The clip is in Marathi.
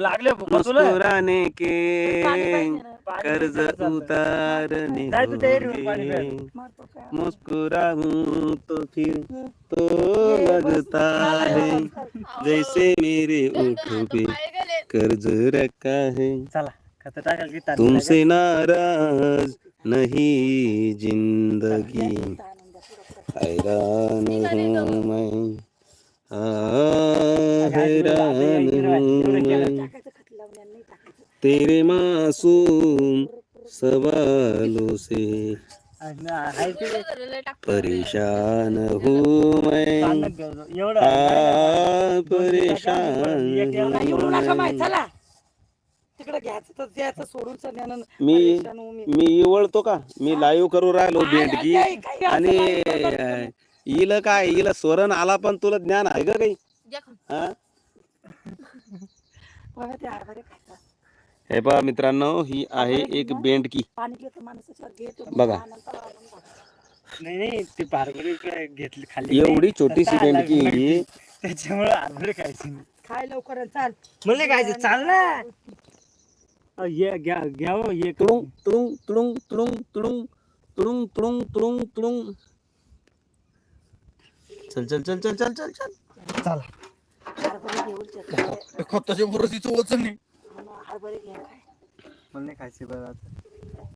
लागले मुस्कुराने के कर्ज उतारने होंगे. मुस्कुराऊं तो फिर तो लगता है। जैसे मेरे उठो पे कर्ज रखा है। तुमसे नाराज़ नहीं ज़िंदगी। हैरान हूँ मैं। मन तेरे मासूम सवालो से परेशान हूँ मैं। परेशान मी मी इवळतो का? मी लाईव्ह करू राहिलो भेटकी आणि इल काय? इला स्वरण आला पण तुला ज्ञान आहे का काही? बघा ते हरभरे खायचं. हे पहा मित्रांनो ही आहे एक बेंडकी पाणी घेतो माणसाच्या घेतो बघा. नाही नाही ती हरभरे काय घेतली खाल्ली एवढी. छोटीशी बेंडकी. ही त्याच्यामुळे हरभरे खायचे नाही. खाय लवकर आणि चाल म्हणले खायचे चाल ना अ, ये घ्या घ्या हो, ये तुडुंग तुडुंग तुडुंग तुडुंग तुडुंग तुडुंग तुडुंग तुडुंग तुडुंग चल चल चल चल चल चल चल चला खताच्या बरोबरीचं वचन नाही हरभरे घे काय मला नाही खायचे बरं आता.